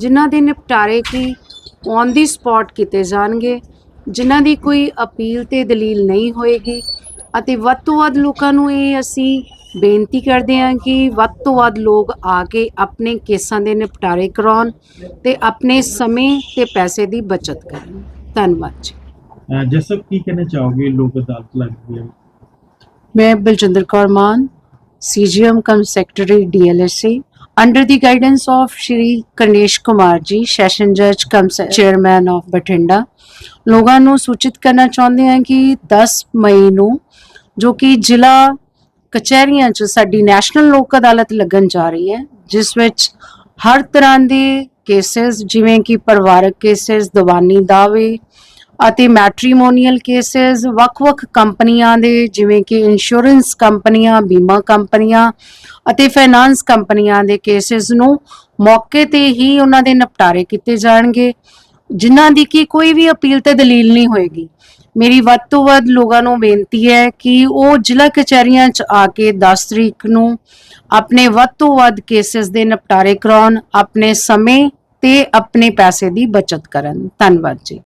ਜਿਨ੍ਹਾਂ ਦੇ ਨਿਪਟਾਰੇ ਕੀ ਔਨ ਦੀ ਸਪੌਟ ਕੀਤੇ ਜਾਣਗੇ ਜਿਨ੍ਹਾਂ ਦੀ ਕੋਈ ਅਪੀਲ ਤੇ ਦਲੀਲ ਨਹੀਂ ਹੋਏਗੀ ਅਤੇ ਵੱਧ ਤੋਂ ਵੱਧ ਲੋਕਾਂ ਨੂੰ ਇਹ ਅਸੀਂ ਬੇਨਤੀ ਕਰਦੇ ਹਾਂ ਕਿ ਵੱਧ ਤੋਂ ਵੱਧ ਲੋਕ ਆ ਕੇ ਆਪਣੇ ਕੇਸਾਂ ਦੇ ਨਿਪਟਾਰੇ ਕਰਾਉਣ ਤੇ ਆਪਣੇ ਸਮੇਂ ਤੇ ਪੈਸੇ ਦੀ ਬਚਤ ਕਰਨ। ਧੰਨਵਾਦ ਜੀ। ਜਸਬ ਕੀ ਕਹਿਣਾ ਚਾਹੋਗੇ? ਲੋਕ ਅਦਾਲਤ ਲੱਗਦੀ ਹੈ। ਮੈਂ Baljinder Kaur Maan CJM cum secretary DLSC under the guidance of Shri Kanesh Kumar ji, session judge cum chairman of Batinda ਲੋਕਾਂ ਨੂੰ ਸੂਚਿਤ ਕਰਨਾ ਚਾਹੁੰਦੇ ਹਾਂ ਕਿ 10 ਮਈ ਨੂੰ ਜੋ ਕਿ ਜ਼ਿਲ੍ਹਾ ਕਚਹਿਰੀਆਂ 'ਚ ਸਾਡੀ ਨੈਸ਼ਨਲ ਲੋਕ ਅਦਾਲਤ ਲੱਗਣ ਜਾ ਰਹੀ ਹੈ ਜਿਸ ਵਿੱਚ ਹਰ ਤਰ੍ਹਾਂ ਦੇ ਕੇਸਸ ਜਿਵੇਂ ਕਿ ਪਰਿਵਾਰਕ ਕੇਸਸ ਦਵਾਨੀ ਦਾਅਵੇ ਅਤੇ ਮੈਟ੍ਰੀਮੋਨੀਅਲ ਕੇਸਸ ਵੱਖ-ਵੱਖ ਕੰਪਨੀਆਂ ਦੇ, ਜਿਵੇਂ ਕਿ ਇੰਸ਼ੋਰੈਂਸ ਕੰਪਨੀਆਂ, ਬੀਮਾ ਕੰਪਨੀਆਂ ਅਤੇ ਫਾਈਨਾਂਸ ਕੰਪਨੀਆਂ ਦੇ ਕੇਸਸ ਨੂੰ ਮੌਕੇ ਤੇ ਹੀ ਉਹਨਾਂ ਦੇ ਨਿਪਟਾਰੇ ਕੀਤੇ ਜਾਣਗੇ, ਜਿਨ੍ਹਾਂ ਦੀ ਕਿ ਕੋਈ ਵੀ ਅਪੀਲ ਤੇ ਦਲੀਲ ਨਹੀਂ ਹੋਏਗੀ। ਮੇਰੀ ਵੱਧ ਤੋਂ ਵੱਧ ਲੋਕਾਂ ਨੂੰ ਬੇਨਤੀ ਹੈ ਕਿ ਉਹ ਜ਼ਿਲ੍ਹਾ ਕਚਹਿਰੀਆਂ 'ਚ ਆ ਕੇ 10 ਤਰੀਕ ਨੂੰ ਆਪਣੇ ਵੱਧ ਤੋਂ ਵੱਧ ਕੇਸਸ ਦੇ ਨਿਪਟਾਰੇ ਕਰਾਉਣ, ਆਪਣੇ ਸਮੇਂ ਤੇ ਆਪਣੇ ਪੈਸੇ ਦੀ ਬਚਤ ਕਰਨ। ਧੰਨਵਾਦ ਜੀ।